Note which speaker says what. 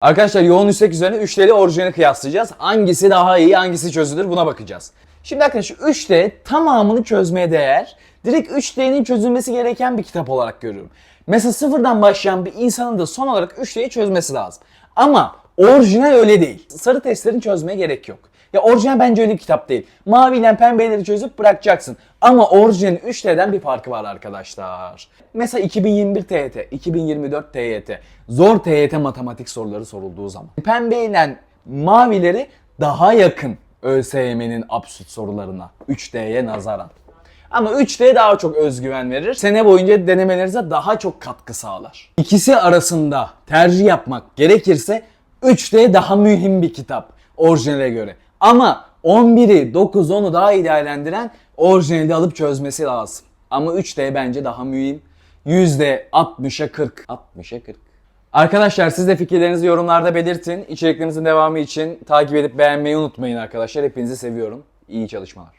Speaker 1: Arkadaşlar yoğun istek üzerine 3D'li orijinali kıyaslayacağız. Hangisi daha iyi, hangisi çözülür buna bakacağız. Şimdi arkadaşlar 3D tamamını çözmeye değer. Direkt 3D'nin çözülmesi gereken bir kitap olarak görüyorum. Mesela sıfırdan başlayan bir insanın da son olarak 3D'yi çözmesi lazım. Ama orijinal öyle değil. Sarı testlerini çözmeye gerek yok. Ya orijinal bence öyle bir kitap değil. Mavi ile pembeleri çözüp bırakacaksın. Ama orijinalin 3D'den bir farkı var arkadaşlar. Mesela 2021 TYT, 2024 TYT. Zor TYT matematik soruları sorulduğu zaman. Pembe ile mavileri daha yakın ÖSYM'nin absürt sorularına 3D'ye nazaran. Ama 3D daha çok özgüven verir. Sene boyunca denemelerinize daha çok katkı sağlar. İkisi arasında tercih yapmak gerekirse 3D daha mühim bir kitap orijinale göre. Ama 11'i 9 10'u daha iyi değerlendiren orijinali alıp çözmesi lazım. Ama 3D bence daha mühim. %60'a 40. 60'a 40. Arkadaşlar siz de fikirlerinizi yorumlarda belirtin. İçeriklerimizin devamı için takip edip beğenmeyi unutmayın arkadaşlar. Hepinizi seviyorum. İyi çalışmalar.